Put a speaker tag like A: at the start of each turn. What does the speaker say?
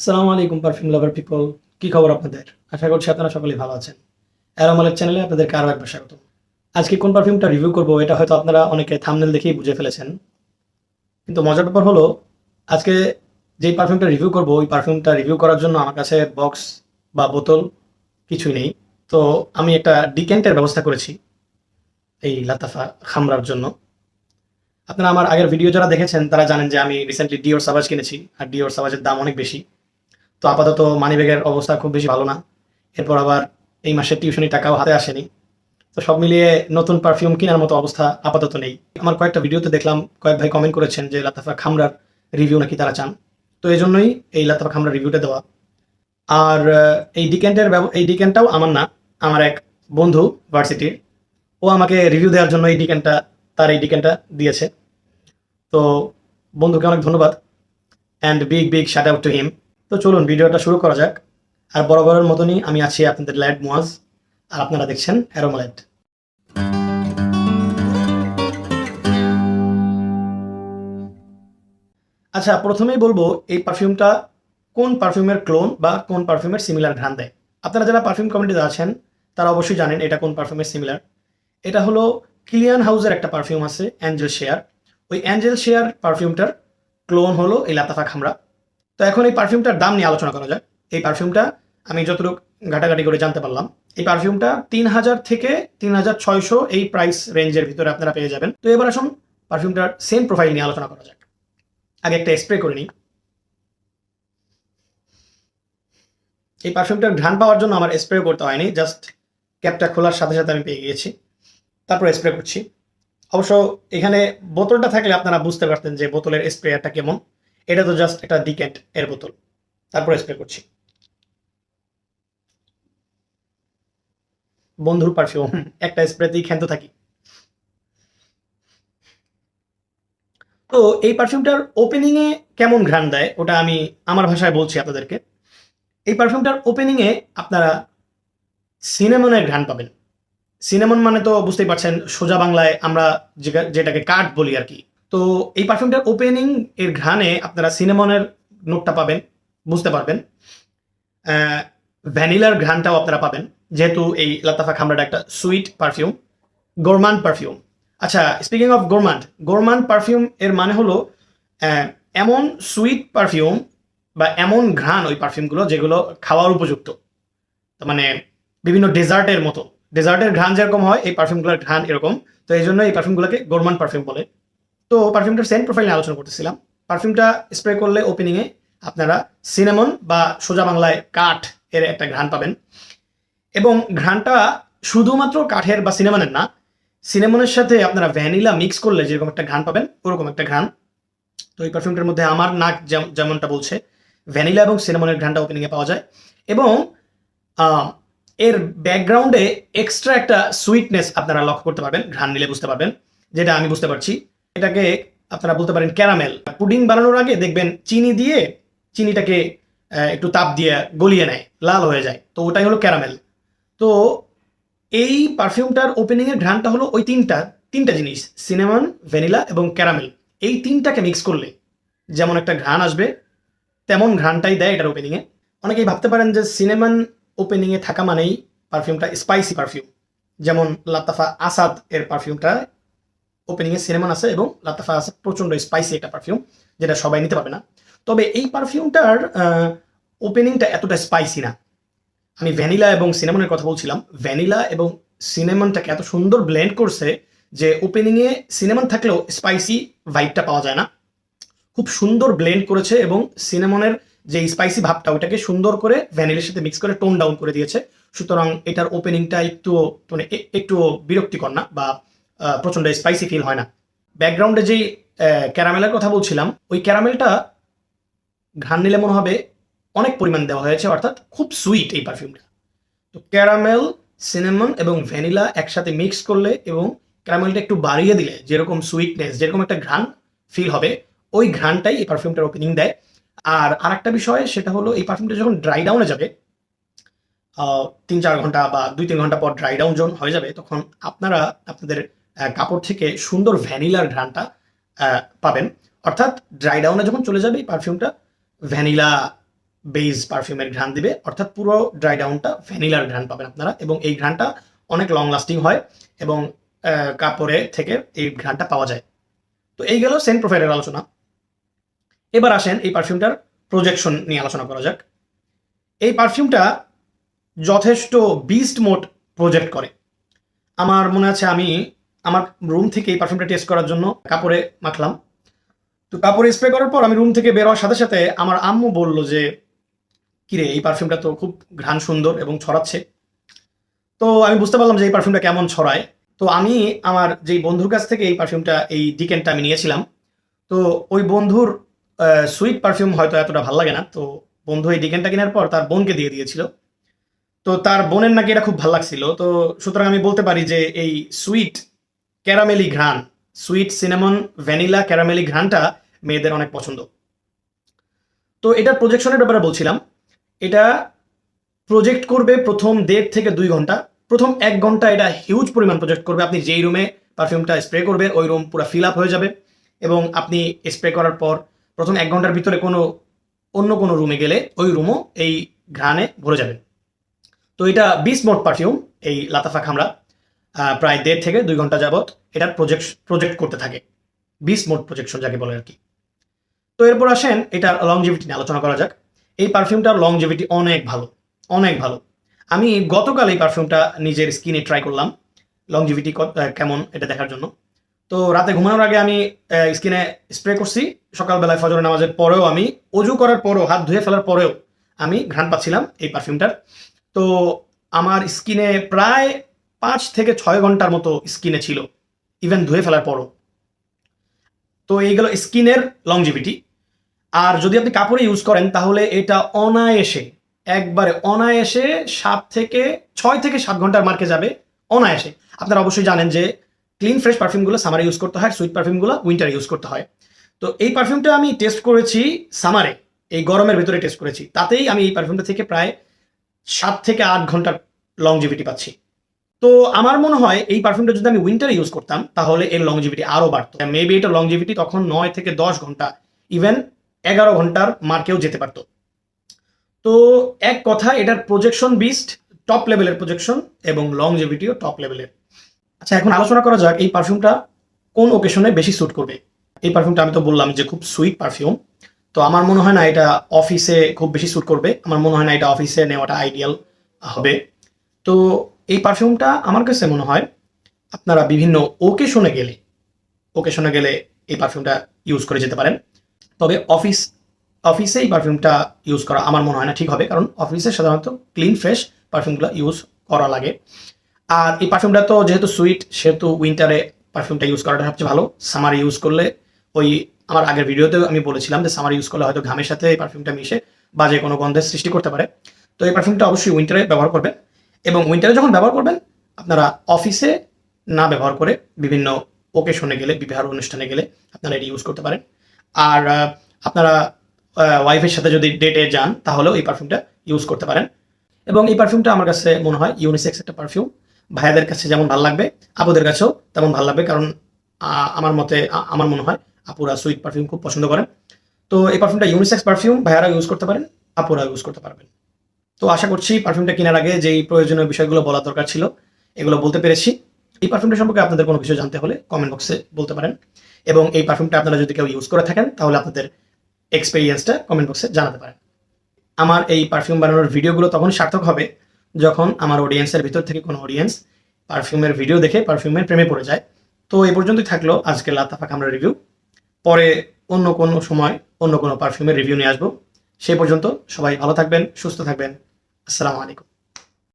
A: আসসালামু আলাইকুম পারফিউম লাভার পিপল কি খবর আপনাদের? আশা করছি আপনারা সকলেই ভালো আছেন। অ্যারোমালের চ্যানেলে আপনাদেরকে আরও একবার স্বাগত। আজকে কোন পারফিউমটা রিভিউ করব, এটা হয়তো আপনারা অনেকে থামনেল দেখেই বুঝে ফেলেছেন। কিন্তু মজার ব্যাপার হলো, আজকে যেই পারফিউমটা রিভিউ করব, ওই পারফিউমটা রিভিউ করার জন্য আমার কাছে বক্স বা বোতল কিছুই নেই। তো আমি একটা ডিকেন্টের ব্যবস্থা করেছি এই লাতাফা খামরার জন্য। আপনারা আমার আগের ভিডিও যারা দেখেছেন, তারা জানেন যে আমি রিসেন্টলি ডিওর সাবাজ কিনেছি। আর ডিওর সাবাজের দাম অনেক বেশি। তো আপাতত মানিব্যাগের অবস্থা খুব বেশি ভালো না। এরপর আবার এই মাসে টিউশনি টাকাও হাতে আসেনি। তো সব মিলিয়ে নতুন পারফিউম কেনার মতো অবস্থা আপাতত নেই। আমার কয়েকটা ভিডিওতে দেখলাম, কয়েক ভাই কমেন্ট করেছেন যে লাতাফা খামরার রিভিউ নাকি তারা চান। তো এই জন্যই এই লাতাফা খামরার রিভিউটা দেওয়া। আর এই ডিকেন্টের এই ডিকেন্টটাও আমার না, আমার এক বন্ধু ভার্সিটির ও আমাকে রিভিউ দেওয়ার জন্য এই ডিকেন্টটা তার এই ডিকেন্টটা দিয়েছে। তো বন্ধুকে অনেক ধন্যবাদ। And big big shout out to him তো চলুন, ভিডিওটা শুরু করা যাক। আর বরাবরের মতনই আমি আছি আপনাদের ল্যাড মুয়াজ, আর আপনারা দেখছেন অ্যারোমালাইট আচ্ছা প্রথমেই বলব, এই পারফিউমটা কোন পারফিউমের ক্লোন বা কোন পারফিউমের সিমিলার ঘ্রাণ দেয়? আপনারা যারা পারফিউম কমিটিতে আছেন, তারা অবশ্যই জানেন এটা কোন পারফিউমের সিমিলার। এটা হলো কিলিয়ান হাউসের একটা পারফিউম আছে, অ্যাঞ্জেল শেয়ার। ওই অ্যাঞ্জেল শেয়ার পারফিউমটার ক্লোন হলো এই লাতাফা খামরা তো এখন এই পারফিউমটার দাম নিয়ে আলোচনা করা যাক। এই পারফিউমটা আমি যতটুকু ঘাটাঘাটি করে জানতে পারলাম, এই পারফিউমটা তিন হাজার থেকে তিন হাজার ছয়শো এই প্রাইস রেঞ্জের ভিতরে আপনারা পেয়ে যাবেন। তো এবার আসুন পারফিউমটার সেম প্রোফাইল নিয়ে আলোচনা করা যাক। আগে একটা স্প্রে করে নিই। এই পারফিউমটার ঘ্রাণ পাওয়ার জন্য আমার স্প্রে করতে হয়নি জাস্ট ক্যাপটা খোলার সাথে সাথে আমি পেয়ে গিয়েছি। তারপর স্প্রে করছি। অবশ্য এখানে বোতলটা থাকলে আপনারা বুঝতে পারতেন যে বোতলের স্প্রেয়ারটা কেমন। এটা তো জাস্ট একটা ডিকেট এর বোতল। তারপর স্প্রে করছি। বন্ধুর পারফিউম একটা স্প্রেতেই ক্ষান্ত থাকি। তো এই পারফিউমটার ওপেনিং এ কেমন ঘ্রাণ দেয় ওটা আমি আমার ভাষায় বলছি আপনাদেরকে। এই পারফিউমটার ওপেনিং এ আপনারা সিনেমনের ঘ্রাণ পাবেন। সিনেমন মানে তো বুঝতেই পারছেন সোজা বাংলায় আমরা যেটা- যেটাকে কাঠ বলি আর কি তো এই পারফিউমটার ওপেনিং এর ঘ্রাণে আপনারা সিনেমনের নোটটা পাবেন, বুঝতে পারবেন। ভ্যানিলার ঘ্রাণটাও আপনারা পাবেন, যেহেতু এই লাতাফা খামরাটা একটা সুইট পারফিউম গোরমান্ড পারফিউম আচ্ছা speaking of gourmand gourmand perfume এর মানে হলো এমন সুইট পারফিউম বা এমন ঘ্রাণ ওই পারফিউমগুলো যেগুলো খাওয়ার উপযুক্ত। মানে বিভিন্ন ডেজার্টের মতো। ডেজার্টের ঘ্রাণ যেরকম হয়, এই পারফিউমগুলোর ঘ্রাণ এরকম। তো এই জন্য এই পারফিউমগুলোকে গোরমান পারফিউম বলে। তো পারফিউমটার সেন্ট প্রোফাইল নিয়ে আলোচনা করতেছিলাম। পারফিউমটা স্প্রে করলে ওপেনিংয়ে আপনারা সিনেমন বা সোজা বাংলায় কাঠ এর একটা ঘ্রাণ পাবেন। এবং ঘ্রাণটা শুধুমাত্র কাঠের বা সিনেমনের না সিনেমনের সাথে আপনারা ভ্যানিলা মিক্স করলে যেরকম একটা ঘ্রাণ পাবেন, ওরকম একটা ঘ্রাণ। তো এই পারফিউমটার মধ্যে আমার নাক যেম- যেমনটা বলছে ভ্যানিলা এবং সিনেমনের ঘ্রাণটা ওপেনিংয়ে পাওয়া যায়। এবং এর ব্যাকগ্রাউন্ডে এক্সট্রা একটা সুইটনেস আপনারা লক্ষ্য করতে পারবেন, ঘ্রাণ নিলে বুঝতে পারবেন, যেটা আমি বুঝতে পারছি। এটাকে আপনারা বলতে পারেন ক্যারামেল। পুডিং বানানোর আগে দেখবেন চিনি দিয়ে চিনিটাকে একটু তাপ দিয়ে গলিয়ে নেয়, লাল হয়ে যায়। তো ওটাই হলো ক্যারামেল। তো এই পারফিউমটার ওপেনিংয়ের ঘ্রাণটা হলো ওই তিনটা তিনটা জিনিস, সিনেমন, ভ্যানিলা এবং ক্যারামেল। এই তিনটাকে মিক্স করলে যেমন একটা ঘ্রাণ আসবে, তেমন ঘ্রাণটাই দেয় এটার ওপেনিংয়ে। অনেকেই ভাবতে পারেন যে সিনেমান ওপেনিংয়ে থাকা মানেই পারফিউমটা স্পাইসি পারফিউম যেমন লাতাফা আসাদ এর পারফিউমটা ওপেনিংয়ে সিনেমান আছে এবং লাতাফা আছে, প্রচণ্ড স্পাইসি একটা পারফিউম যেটা সবাই নিতে পারবে না। তবে এই পারফিউমটার ওপেনিংটা এতটা স্পাইসি না। আমি ভ্যানিলা এবং সিনেমনের কথা বলছিলাম। ভ্যানিলা এবং সিনেমনটাকে এত সুন্দর ব্লেন্ড করছে যে ওপেনিংয়ে সিনেমন থাকলেও স্পাইসি ভাইবটা পাওয়া যায় না। খুব সুন্দর ব্লেন্ড করেছে এবং সিনেমনের যে স্পাইসি ভাবটা ওটাকে সুন্দর করে ভ্যানিলার সাথে মিক্স করে টোন ডাউন করে দিয়েছে। সুতরাং এটার ওপেনিংটা একটু মানে একটু বিরক্তিকর না বা প্রচণ্ড স্পাইসি ফিল হয় না। ব্যাকগ্রাউন্ডে যেই ক্যারামেলের কথা বলছিলাম, ওই ক্যারামেলটা ঘ্রাণ নিলে মনে হবে অনেক পরিমাণ দেওয়া হয়েছে, অর্থাৎ খুব সুইট এই পারফিউমটা তো ক্যারামেল সিনেমন এবং ভ্যানিলা একসাথে মিক্স করলে এবং ক্যারামেলটা একটু বাড়িয়ে দিলে যেরকম সুইটনেস যেরকম একটা ঘ্রাণ ফিল হবে, ওই ঘ্রাণটাই এই পারফিউমটার ওপেনিং দেয়। আর আরেকটা বিষয়, সেটা হলো এই পারফিউমটা যখন ড্রাই ডাউনে যাবে তিন চার ঘণ্টা বা দুই তিন ঘণ্টা পর ড্রাই ডাউন যখন হয়ে যাবে, তখন আপনারা, আপনাদের কাপড় থেকে সুন্দর ভ্যানিলার ঘ্রাণটা আহ, পাবেন। অর্থাৎ ড্রাই ডাউনে যখন চলে যাবে এই পারফিউমটা ভ্যানিলা বেজ পারফিউমের ঘ্রাণ দিবে। অর্থাৎ পুরো ড্রাই ডাউনটা ভ্যানিলার ঘ্রাণ পাবেন আপনারা এবং এই ঘ্রাণটা অনেক লং লাস্টিং হয় এবং কাপড়ে থেকে এই ঘ্রাণটা পাওয়া যায়। তো এই গেল সেন্ট প্রোফাইলের আলোচনা। এবার আসেন এই পারফিউমটার প্রজেকশন নিয়ে আলোচনা করা যাক। এই পারফিউমটা যথেষ্ট বিস্ট মোড প্রজেক্ট করে। আমার মনে আছে আমি আমার রুম থেকে এই পারফিউমটা টেস্ট করার জন্য কাপড়ে মাখলাম। তো কাপড়ে স্প্রে করার পর আমি রুম থেকে বের হওয়ার সাথে সাথে আমার আম্মু বলল যে, কিরে, এই পারফিউমটা তো খুব ঘ্রাণ সুন্দর এবং ছড়াচ্ছে। তো আমি বুঝতে পারলাম যে এই পারফিউমটা কেমন ছড়ায়। তো আমি আমার যেই বন্ধুর কাছ থেকে এই পারফিউমটা এই ডিকেনটা আমি নিয়েছিলাম, তো ওই বন্ধুর সুইট পারফিউম হয়তো এতটা ভালো লাগে না। তো বন্ধু এই ডিকেনটা কেনার পর তার বোনকে দিয়ে দিয়েছিল। তো তার বোনের নাকি এটা খুব ভালো লাগছিল। তো সুতরাং আমি বলতে পারি যে এই সুইট ক্যারামেলি ঘ্রাণ, সুইট সিনেমন, ভ্যানিলা ক্যারামেলি ঘ্রাণটা মেয়েদের অনেক পছন্দ। তো এটার প্রজেকশনের ব্যাপারে বলছিলাম, এটা প্রজেক্ট করবে প্রথম দেড় থেকে দুই ঘণ্টা। প্রথম এক ঘণ্টা এটা হিউজ পরিমাণ প্রজেক্ট করবে। আপনি যেই রুমে পারফিউমটা স্প্রে করবে, ওই রুম পুরো ফিল আপ হয়ে যাবে এবং আপনি স্প্রে করার পর প্রথম এক ঘণ্টার ভিতরে কোনো অন্য কোনো রুমে গেলে ওই রুমও এই ঘ্রাণে ভরে যাবে। তো এটা বিশ মোট পারফিউম এই লাতাফা খামড়া। প্রায় দেড় থেকে দুই ঘণ্টা যাবত এটার প্রজেক্ট প্রজেক্ট করতে থাকে। বিশ মোট প্রজেকশন যাকে বলে আর কি। তো এরপর আসেন এটার লংজিভিটি নিয়ে আলোচনা করা যাক। এই পারফিউমটার লংজিভিটি অনেক ভালো অনেক ভালো। আমি গতকাল এই পারফিউমটা নিজের স্কিনে ট্রাই করলাম লংজিভিটি কেমন এটা দেখার জন্য। তো রাতে ঘুমানোর আগে আমি স্কিনে স্প্রে করছি, সকালবেলায় ফজর নামাজের পরেও আমি, অজু করার পরেও, হাত ধুয়ে ফেলার পরেও আমি ঘ্রাণ পাচ্ছিলাম এই পারফিউমটার তো আমার স্কিনে প্রায় পাঁচ থেকে ছয় ঘণ্টার মতো স্কিনে ছিল ইভেন ধুয়ে ফেলার পরও। তো এইগুলো স্কিনের লংজিভিটি আর যদি আপনি কাপড়ে ইউজ করেন, তাহলে এটা অনায়াসে, একবারে অনায়াসে সাত থেকে, ছয় থেকে সাত ঘণ্টার মার্কে যাবে, অনায়াসে। আপনারা অবশ্যই জানেন যে ক্লিন ফ্রেশ পারফিউমগুলো সামারে ইউজ করতে হয় সুইট পারফিউমগুলো উইন্টারে ইউজ করতে হয়। তো এই পারফিউমটা আমি টেস্ট করেছি সামারে এই গরমের ভিতরে টেস্ট করেছি। তাতেই আমি এই পারফিউমটা থেকে প্রায় সাত থেকে আট ঘণ্টার লংজিভিটি পাচ্ছি। তো আমার মনে হয় এই পারফিউমটা যদি আমি উইন্টারে ইউজ করতাম, তাহলে এর লংজিভিটি আরও বাড়তো। মেবি এটা লংজিভিটি তখন নয় থেকে দশ ঘণ্টা ইভেন এগারো ঘণ্টার মার্কেও যেতে পারতো। তো এক কথা, এটার প্রজেকশন বিস্ট টপ লেভেলের প্রজেকশন এবং লংজিভিটিও টপ লেভেলের আচ্ছা এখন আলোচনা করা যাক এই পারফিউমটা কোন ওকেশনে বেশি স্যুট করবে। এই পারফিউমটা আমি তো বললাম যে খুব সুইট পারফিউম তো আমার মনে হয় না এটা অফিসে খুব বেশি স্যুট করবে। আমার মনে হয় না এটা অফিসে নেওয়াটা আইডিয়াল হবে। তো এই পারফিউমটা আমার কাছে মনে হয় আপনারা বিভিন্ন ওকেশনে গেলে ওকেশনে গেলে এই পারফিউমটা ইউজ করে যেতে পারেন। তবে অফিস অফিসে এই পারফিউমটা ইউজ করা আমার মনে হয় না ঠিক হবে, কারণ অফিসে সাধারণত ক্লিন ফ্রেশ পারফিউমগুলো ইউজ করা লাগে। আর এই পারফিউমটা তো যেহেতু সুইট সেহেতু উইন্টারে পারফিউমটা ইউজ করাটা সবচেয়ে ভালো। সামারে ইউজ করলে ওই আমার আগের ভিডিওতেও আমি বলেছিলাম যে সামার ইউজ করলে হয়তো ঘামের সাথে এই পারফিউমটা মিশে বাজে কোনো গন্ধের সৃষ্টি করতে পারে। তো এই পারফিউমটা অবশ্যই উইন্টারে ব্যবহার করবেন। এবং উইন্টারে যখন ব্যবহার করবেন, আপনারা অফিসে না ব্যবহার করে বিভিন্ন ওকেশনে গেলে, বিবাহ অনুষ্ঠানে গেলে আপনারা এটি ইউজ করতে পারেন। আর আপনারা ওয়াইফের সাথে যদি ডেটে যান, তাহলেও এই পারফিউমটা ইউজ করতে পারেন। এবং এই পারফিউমটা আমার কাছে মনে হয় ইউনিসেক্স একটা পারফিউম ভাইয়াদের কাছে যেমন ভালো লাগবে, আপুদের কাছেও তেমন ভালো লাগবে, কারণ আমার মতে আমার মনে হয় আপুরা সুইট পারফিউম খুব পছন্দ করেন। তো এই পারফিউমটা ইউনিসেক্স পারফিউম ভাইয়ারা ইউজ করতে পারেন আপুরা ইউজ করতে পারবেন। তো আশা করছি পারফিউমটা কেনার আগে যেই প্রয়োজনীয় বিষয়গুলো বলা দরকার ছিল, এগুলো বলতে পেরেছি। এই পারফিউমটা সম্পর্কে আপনাদের কোনো কিছু জানতে হলে কমেন্ট বক্সে বলতে পারেন। এবং এই পারফিউমটা আপনারা যদি কেউ ইউজ করে থাকেন, তাহলে আপনাদের এক্সপিরিয়েন্সটা কমেন্ট বক্সে জানাতে পারেন। আমার এই পারফিউম বানানোর ভিডিওগুলো তখন সার্থক হবে যখন আমার অডিয়েন্সের ভিতর থেকে কোনো অডিয়েন্স পারফিউমের ভিডিও দেখে পারফিউমের প্রেমে পড়ে যায়। তো এই পর্যন্তই থাকল আজকে লাতাফা কামরা রিভিউ পরে অন্য কোনো সময় অন্য কোনো পারফিউমের রিভিউ নিয়ে আসব। সেই পর্যন্ত সবাই ভালো থাকবেন, সুস্থ থাকবেন। আসসালামু আলাইকুম